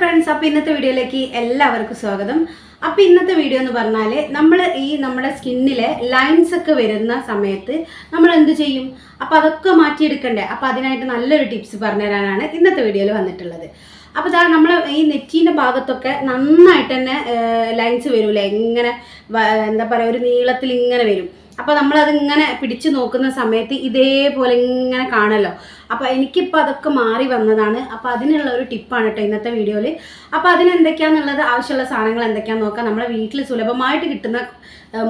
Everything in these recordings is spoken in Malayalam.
ഫ്രണ്ട്സ് അപ്പോൾ ഇന്നത്തെ വീഡിയോയിലേക്ക് എല്ലാവർക്കും സ്വാഗതം. അപ്പോൾ ഇന്നത്തെ വീഡിയോ എന്ന് പറഞ്ഞാൽ നമ്മൾ ഈ നമ്മുടെ സ്കിന്നിലെ ലൈൻസ് ഒക്കെ വരുന്ന സമയത്ത് നമ്മൾ എന്ത് ചെയ്യും? അപ്പോൾ അതൊക്കെ മാറ്റിയെടുക്കണ്ടേ? അപ്പോൾ അതിനായിട്ട് നല്ലൊരു ടിപ്സ് പറഞ്ഞു തരാനാണ് ഇന്നത്തെ വീഡിയോയിൽ വന്നിട്ടുള്ളത്. അപ്പോൾ ഇതാ നമ്മൾ ഈ നെറ്റീന്റെ ഭാഗത്തൊക്കെ നന്നായിട്ട് തന്നെ ലൈൻസ് വരൂലേ? ഇങ്ങനെ എന്താ പറയുക ഒരു നീളത്തിൽ ഇങ്ങനെ വരും. അപ്പോൾ നമ്മൾ ഇങ്ങനെ പിടിച്ചു നോക്കുന്ന സമയത്ത് ഇതേപോലെ ഇങ്ങനെ കാണല്ലോ. അപ്പോൾ എനിക്കിപ്പോൾ അതൊക്കെ മാറി വന്നതാണ്. അപ്പോൾ അതിനുള്ള ഒരു ടിപ്പാണ് കേട്ടോ ഇന്നത്തെ വീഡിയോയിൽ അപ്പോൾ അതിനെന്തൊക്കെയാണെന്നുള്ളത് ആവശ്യമുള്ള സാധനങ്ങൾ എന്തൊക്കെയാണെന്ന് നോക്കാം. നമ്മുടെ വീട്ടിൽ സുലഭമായിട്ട് കിട്ടുന്ന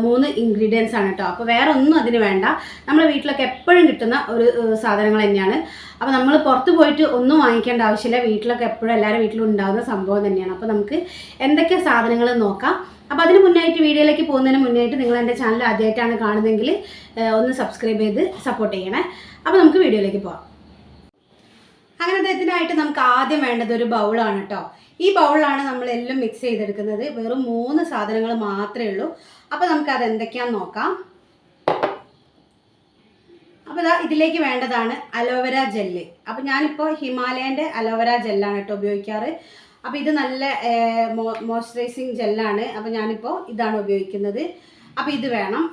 മൂന്ന് ഇൻഗ്രീഡിയൻസ് ആണ് കേട്ടോ അപ്പോൾ വേറെ ഒന്നും അതിന് വേണ്ട. നമ്മുടെ വീട്ടിലൊക്കെ എപ്പോഴും കിട്ടുന്ന ഒരു സാധനങ്ങൾ തന്നെയാണ്. അപ്പോൾ നമ്മൾ പുറത്ത് പോയിട്ട് ഒന്നും വാങ്ങിക്കേണ്ട ആവശ്യമില്ല. വീട്ടിലൊക്കെ എപ്പോഴും എല്ലാവരും വീട്ടിലും ഉണ്ടാകുന്ന സംഭവം തന്നെയാണ്. അപ്പോൾ നമുക്ക് എന്തൊക്കെ സാധനങ്ങൾ നോക്കാം. അപ്പോൾ അതിന് മുന്നായിട്ട് വീഡിയോയിലേക്ക് പോകുന്നതിന് മുന്നായിട്ട് നിങ്ങൾ എന്റെ ചാനൽ ആദ്യമായിട്ടാണ് കാണുന്നതെങ്കിൽ ഒന്ന് സബ്സ്ക്രൈബ് ചെയ്ത് സപ്പോർട്ട് ചെയ്യണേ. അപ്പോൾ നമുക്ക് വീഡിയോയിലേക്ക് പോകാം അങ്ങനെ അദ്ദേഹത്തിനായിട്ട് നമുക്ക് ആദ്യം വേണ്ടത് ഒരു ബൗളാണ് കേട്ടോ. ഈ ബൗളിലാണ് നമ്മൾ എല്ലാം മിക്സ് ചെയ്തെടുക്കുന്നത്. വെറും മൂന്ന് സാധനങ്ങൾ മാത്രമേ ഉള്ളൂ. അപ്പോൾ നമുക്ക് അത് നോക്കാം. അപ്പോൾ ഇതാ ഇതിലേക്ക് വേണ്ടതാണ് അലോവേര ജെല്ല്. അപ്പോൾ ഞാനിപ്പോൾ ഹിമാലയന്റെ അലോവേര ജെല്ലാണ് കേട്ടോ ഉപയോഗിക്കാറ്. അപ്പോൾ ഇത് നല്ല മോയ്സ്ചറൈസിങ് ജെല്ലാണ്. അപ്പോൾ ഞാനിപ്പോൾ ഇതാണ് ഉപയോഗിക്കുന്നത്. അപ്പോൾ ഇത് വേണം.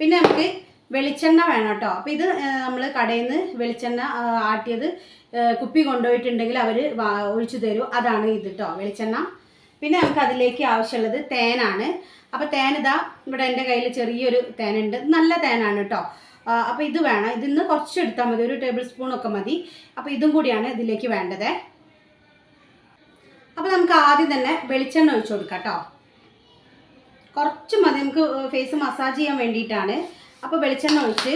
പിന്നെ നമുക്ക് വെളിച്ചെണ്ണ വേണം കേട്ടോ അപ്പോൾ ഇത് നമ്മൾ കടയിൽ നിന്ന് വെളിച്ചെണ്ണ ആട്ടിയത് കുപ്പി കൊണ്ടുപോയിട്ടുണ്ടെങ്കിൽ അവർ ഒഴിച്ചു തരും. അതാണ് ഇത് കേട്ടോ വെളിച്ചെണ്ണ. പിന്നെ നമുക്ക് അതിലേക്ക് ആവശ്യമുള്ളത് തേനാണ്. അപ്പോൾ തേൻ ഇതാ ഇവിടെ എന്റെ കയ്യിൽ ചെറിയൊരു തേനുണ്ട്. നല്ല തേനാണ് കേട്ടോ അപ്പോൾ ഇത് വേണം. ഇതിന്ന് കുറച്ച് എടുത്താൽ മതി. ഒരു ടേബിൾ സ്പൂൺ ഒക്കെ മതി. അപ്പോൾ ഇതും കൂടിയാണ് ഇതിലേക്ക് വേണ്ടത്. അപ്പോൾ നമുക്ക് ആദ്യം തന്നെ വെളിച്ചെണ്ണ ഒഴിച്ചു കൊടുക്കാം കേട്ടോ. കുറച്ച് മതി നമുക്ക് ഫേസ് മസാജ് ചെയ്യാൻ വേണ്ടിയിട്ടാണ്. അപ്പോൾ വെളിച്ചെണ്ണ ഒഴിച്ച്.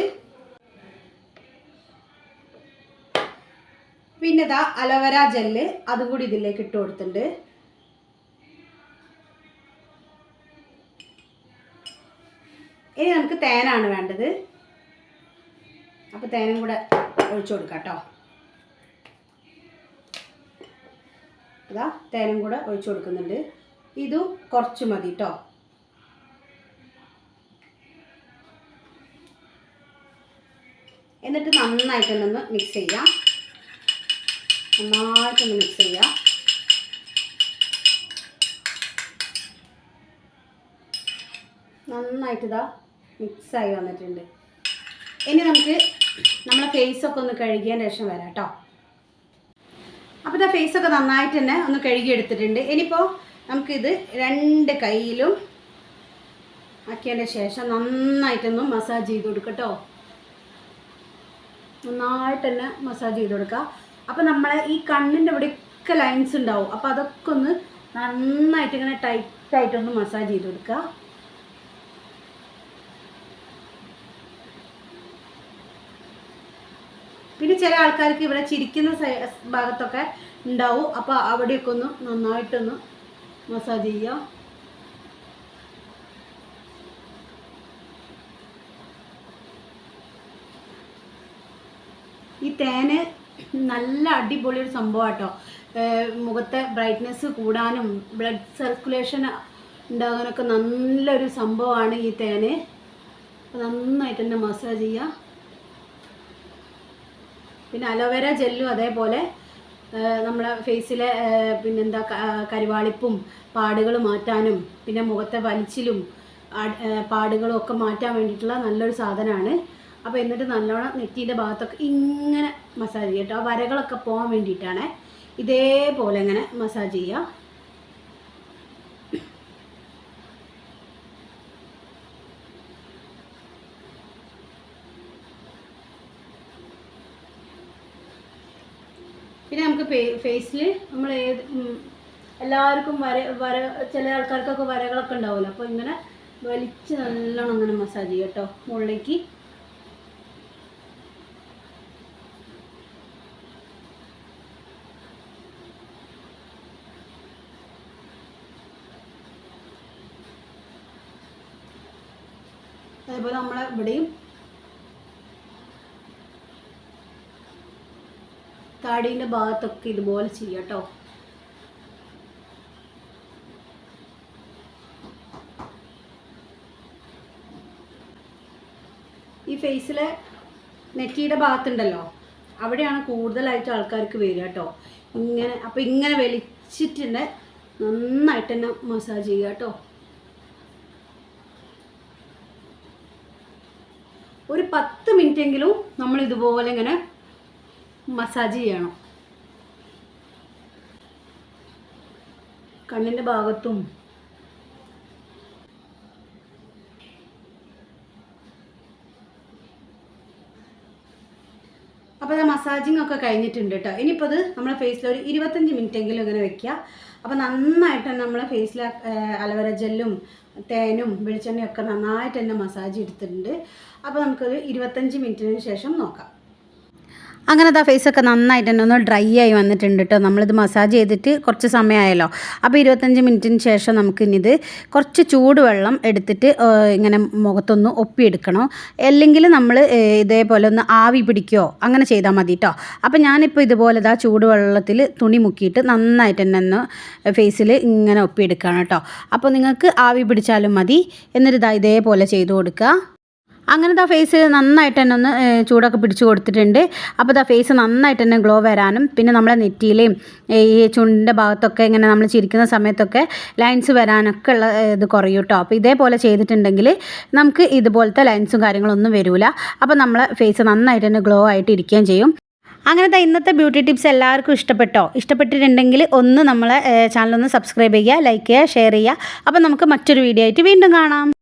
പിന്നെ ഇതാ അലോവേര ജെല്ല് അതും കൂടി ഇതിലേക്ക് ഇട്ട് കൊടുത്തിട്ടുണ്ട്. ഇനി നമുക്ക് തേനാണ് വേണ്ടത്. അപ്പോൾ തേനും കൂടെ ഒഴിച്ചു കൊടുക്കാം കേട്ടോ. ഇതാ തേനും കൂടെ ഒഴിച്ചു കൊടുക്കുന്നുണ്ട്. ഇതും കുറച്ച് മതി കേട്ടോ എന്നിട്ട് നന്നായിട്ടൊന്ന് മിക്സ് ചെയ്യാം. നന്നായിട്ടൊന്ന് മിക്സ് ചെയ്യാം. നന്നായിട്ട് ഇതാ മിക്സായി വന്നിട്ടുണ്ട്. ഇനി നമുക്ക് നമ്മളെ ഫേസൊക്കെ ഒന്ന് കഴുകിയതിന് ശേഷം വരാം കേട്ടോ അപ്പോൾ ഇതാ ഒക്കെ നന്നായിട്ട് തന്നെ ഒന്ന് കഴുകി എടുത്തിട്ടുണ്ട്. ഇനിയിപ്പോൾ നമുക്കിത് രണ്ട് കൈയിലും ആക്കിയതിന്റെ ശേഷം നന്നായിട്ടൊന്ന് മസാജ് ചെയ്ത് കൊടുക്കട്ടോ. നന്നായിട്ട് തന്നെ മസാജ് ചെയ്ത് കൊടുക്കുക അപ്പോൾ നമ്മളെ ഈ കണ്ണിന്റെ ഇവിടെയൊക്കെ ലൈൻസ് ഉണ്ടാവും. അപ്പോൾ അതൊക്കെ ഒന്ന് നന്നായിട്ട് ഇങ്ങനെ ടൈറ്റായിട്ടൊന്ന് മസാജ് ചെയ്ത് കൊടുക്കുക ചില ആൾക്കാർക്ക് ഇവിടെ ചിരിക്കുന്ന ഭാഗത്തൊക്കെ ഉണ്ടാവും. അപ്പോൾ അവിടെയൊക്കെ ഒന്ന് നന്നായിട്ടൊന്ന് മസാജ് ചെയ്യാം. ഈ തേന് നല്ല അടിപൊളി ഒരു സംഭവം കേട്ടോ മുഖത്തെ ബ്രൈറ്റ്നെസ് കൂടാനും ബ്ലഡ് സർക്കുലേഷൻ ഉണ്ടാകാനൊക്കെ നല്ലൊരു സംഭവമാണ് ഈ തേന്. നന്നായിട്ട് തന്നെ മസാജ് ചെയ്യുക പിന്നെ അലോവേര ജെല്ലും അതേപോലെ നമ്മളെ ഫേസിലെ പിന്നെന്താ കരിവാളിപ്പും പാടുകൾ മാറ്റാനും പിന്നെ മുഖത്തെ വലിച്ചിലും പാടുകളും ഒക്കെ മാറ്റാൻ വേണ്ടിയിട്ടുള്ള നല്ലൊരു സാധനമാണ്. അപ്പോൾ എന്നിട്ട് നല്ലോണം നെറ്റീന്റെ ഭാഗത്തൊക്കെ ഇങ്ങനെ മസാജ് ചെയ്യാം കേട്ടോ ആ വരകളൊക്കെ പോകാൻ വേണ്ടിയിട്ടാണ്. ഇതേപോലെ ഇങ്ങനെ മസാജ് ചെയ്യുക പിന്നെ നമുക്ക് ഫേസിൽ നമ്മൾ ഏത് എല്ലാവർക്കും വര വര ചില ആൾക്കാർക്കൊക്കെ വരകളൊക്കെ ഉണ്ടാവുമല്ലോ. അപ്പോൾ ഇങ്ങനെ വലിച്ച് നല്ലോണം അങ്ങനെ മസാജ് ചെയ്യുക കേട്ടോ മുകളിലേക്ക്. അതേപോലെ നമ്മളെ ഇവിടെയും താടീന്റെ ഭാഗത്തൊക്കെ ഇതുപോലെ ചെയ്യാം കേട്ടോ. ഈ ഫേസിലെ നെറ്റിയുടെ ഭാഗത്തുണ്ടല്ലോ അവിടെയാണ് കൂടുതലായിട്ട് ആൾക്കാർക്ക് വരിക കേട്ടോ. ഇങ്ങനെ അപ്പം ഇങ്ങനെ വലിച്ചിട്ടുണ്ട് നന്നായിട്ട് തന്നെ മസാജ് ചെയ്യുക കേട്ടോ. ഒരു പത്ത് മിനിറ്റെങ്കിലും നമ്മൾ ഇതുപോലെ ഇങ്ങനെ മസാജ് ചെയ്യണം. കണ്ണിന്റെ ഭാഗത്തും അപ്പോൾ അത് മസാജിങ് ഒക്കെ കഴിഞ്ഞിട്ടുണ്ട് കേട്ടോ ഇനിയിപ്പോൾ അത് നമ്മളെ ഫേസിൽ ഒരു ഇരുപത്തഞ്ച് എങ്കിലും ഇങ്ങനെ വെക്കുക അപ്പോൾ നന്നായിട്ട് തന്നെ നമ്മളെ ഫേസിൽ അലവര ജെല്ലും തേനും വെളിച്ചെണ്ണയും ഒക്കെ നന്നായിട്ട് തന്നെ മസാജ് എടുത്തിട്ടുണ്ട്. അപ്പോൾ നമുക്കൊരു ഇരുപത്തഞ്ച് മിനിറ്റിന് ശേഷം നോക്കാം. അങ്ങനെ ആ ഫേസൊക്കെ നന്നായിട്ട് തന്നെ ഒന്ന് ഡ്രൈ ആയി വന്നിട്ടുണ്ട് കേട്ടോ നമ്മളിത് മസാജ് ചെയ്തിട്ട് കുറച്ച് സമയമായല്ലോ. അപ്പോൾ ഇരുപത്തഞ്ച് മിനിറ്റിന് ശേഷം നമുക്കിനിത് കുറച്ച് ചൂടുവെള്ളം എടുത്തിട്ട് ഇങ്ങനെ മുഖത്തൊന്ന് ഒപ്പിയെടുക്കണം. അല്ലെങ്കിൽ നമ്മൾ ഇതേപോലെ ഒന്ന് ആവി പിടിക്കുകയോ അങ്ങനെ ചെയ്താൽ മതി കേട്ടോ അപ്പോൾ ഞാനിപ്പോൾ ഇതുപോലെ ഇതാ ചൂടുവെള്ളത്തിൽ തുണി മുക്കിയിട്ട് നന്നായിട്ട് തന്നെ ഒന്ന് ഫേസിൽ ഇങ്ങനെ ഒപ്പിയെടുക്കുകയാണ് കേട്ടോ അപ്പോൾ നിങ്ങൾക്ക് ആവി പിടിച്ചാലും മതി. എന്നിട്ട് ഇതാ ഇതേപോലെ ചെയ്തു കൊടുക്കുക. അങ്ങനെ ദാ ഫേസ് നന്നായിട്ട് തന്നെ ഒന്ന് ചൂടൊക്കെ പിടിച്ച് കൊടുത്തിട്ടുണ്ട്. അപ്പോൾ ദാ ഫേസ് നന്നായിട്ട് തന്നെ ഗ്ലോ വരാനും പിന്നെ നമ്മളെ നെറ്റിയിലെയും ഈ ചുണ്ടിന്റെ ഭാഗത്തൊക്കെ ഇങ്ങനെ നമ്മൾ ചിരിക്കുന്ന സമയത്തൊക്കെ ലൈൻസ് വരാനൊക്കെ ഉള്ള ഇത് കുറയും കേട്ടോ അപ്പോൾ ഇതേപോലെ ചെയ്തിട്ടുണ്ടെങ്കിൽ നമുക്ക് ഇതുപോലത്തെ ലൈൻസും കാര്യങ്ങളൊന്നും വരില്ല അപ്പോൾ നമ്മളെ ഫേസ് നന്നായിട്ട് തന്നെ ഗ്ലോ ആയിട്ട് ഇരിക്കുകയും ചെയ്യും. അങ്ങനത്തെ ഇന്നത്തെ ബ്യൂട്ടി ടിപ്സ് എല്ലാവർക്കും ഇഷ്ടപ്പെട്ടോ? ഇഷ്ടപ്പെട്ടിട്ടുണ്ടെങ്കിൽ ഒന്ന് നമ്മളെ ചാനലൊന്ന് സബ്സ്ക്രൈബ് ചെയ്യുക ലൈക്ക് ചെയ്യുക ഷെയർ ചെയ്യുക. അപ്പോൾ നമുക്ക് മറ്റൊരു വീഡിയോ ആയിട്ട് വീണ്ടും കാണാം.